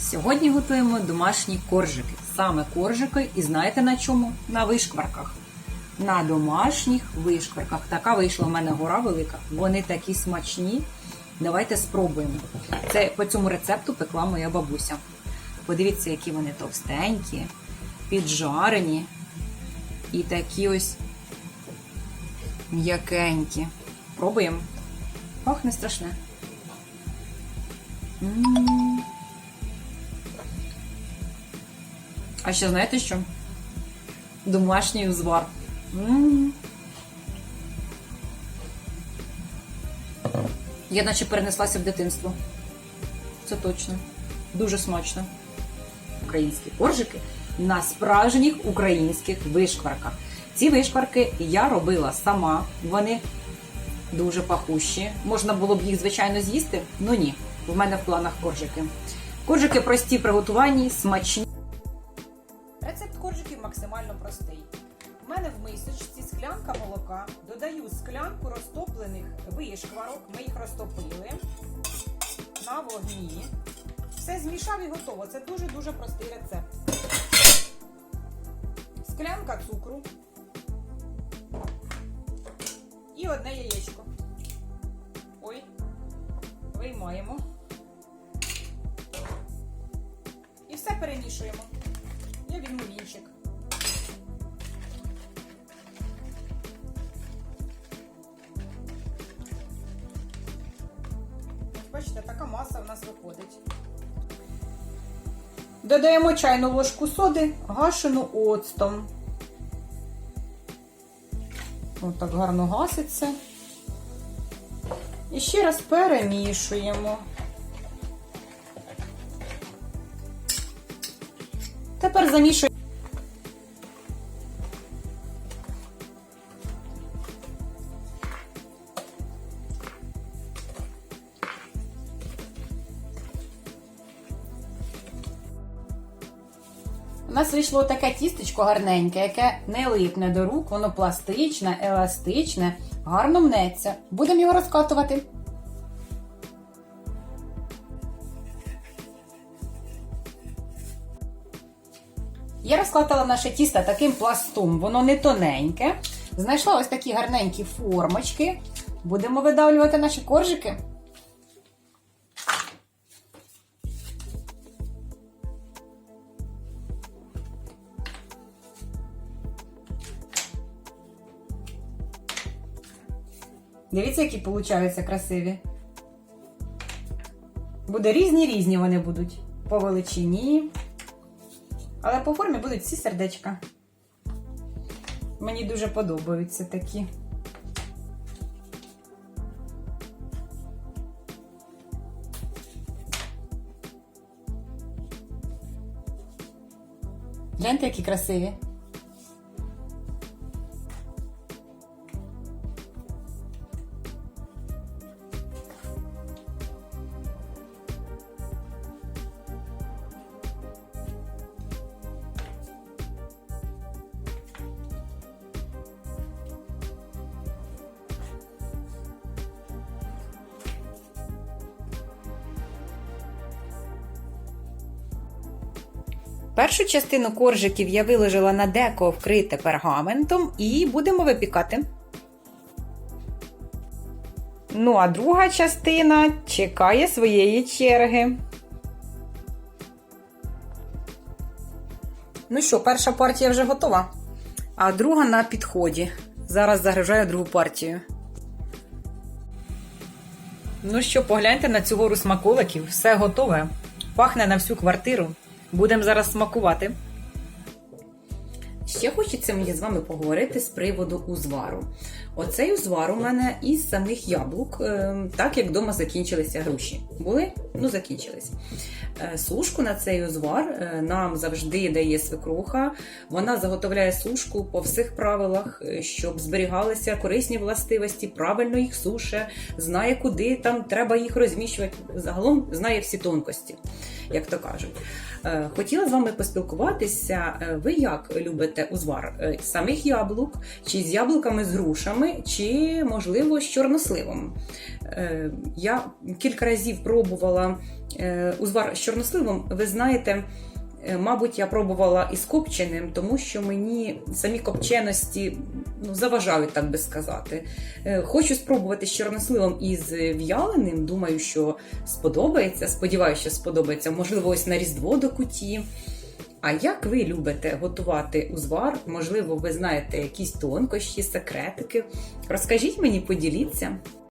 Сьогодні готуємо домашні коржики. Саме коржики, і знаєте на чому? На вишкварках. На домашніх вишкварках. Така вийшла в мене гора велика. Вони такі смачні. Давайте спробуємо. Це по цьому рецепту пекла моя бабуся. Подивіться, які вони товстенькі, піджарені і такі ось м'якенькі. Пробуємо. Пахне страшне. М. А ще знаєте що? Домашній узвар. Я наче перенеслася в дитинство. Це точно. Дуже смачно. Українські коржики на справжніх українських вишкварках. Ці вишкварки я робила сама. Вони дуже пахущі. Можна було б їх, звичайно, з'їсти, але ні. В мене в планах коржики. Коржики прості в приготуванні, смачні. Мене в мисочці склянка молока. Додаю склянку розтоплених вишкварок. Ми їх розтопили на вогні. Все змішав і готово. Це дуже-дуже простий рецепт. Склянка цукру і одне яєчко. Ой, виймаємо. І все перемішуємо. Я візьму вінчик. Бачите, така маса в нас виходить. Додаємо чайну ложку соди, гашену оцтом. Ось так гарно гаситься. І ще раз перемішуємо. Тепер замішуємо. Нас вийшло таке тістечко гарненьке, яке не липне до рук, воно пластичне, еластичне, гарно мнеться. Будемо його розкатувати. Я розкатала наше тісто таким пластом, воно не тоненьке. Знайшла ось такі гарненькі формочки. Будемо видавлювати наші коржики. Дивіться, які получаються красиві. Буде різні-різні вони будуть. По величині. Але по формі будуть всі сердечка. Мені дуже подобаються такі. Гляньте, які красиві. Першу частину коржиків я виложила на деко вкрите пергаментом і будемо випікати. Ну, а друга частина чекає своєї черги. Ну що, перша партія вже готова, а друга на підході. Зараз загружаю другу партію. Ну що, погляньте на цю гору смаколиків, все готове. Пахне на всю квартиру. Будемо зараз смакувати. Ще хочеться мені з вами поговорити з приводу узвару. Оцей узвар у мене із самих яблук, е, так як вдома закінчилися груші. Були? Ну, закінчились. Е, Сушку на цей узвар е, нам завжди дає свекруха. Вона заготовляє сушку по всіх правилах, щоб зберігалися корисні властивості, правильно їх суше, знає, куди там треба їх розміщувати. Загалом знає всі тонкості. Як то кажуть. Е, Хотіла з вами поспілкуватися. Е, Ви як любите узвар? Е, Самих яблук, чи з яблуками з грушами, чи можливо з чорносливом? Я кілька разів пробувала узвар з чорносливом. Ви знаєте. Е, Мабуть, я пробувала із копченим, тому що мені самі копченості ну, заважають, так би сказати. Е, Хочу спробувати з чорносливом і з в'яленим. Думаю, що сподобається. Сподіваюся, що сподобається. Можливо, ось на Різдво до куті. А як ви любите готувати узвар? Можливо, ви знаєте якісь тонкощі, секретики. Розкажіть мені, поділіться.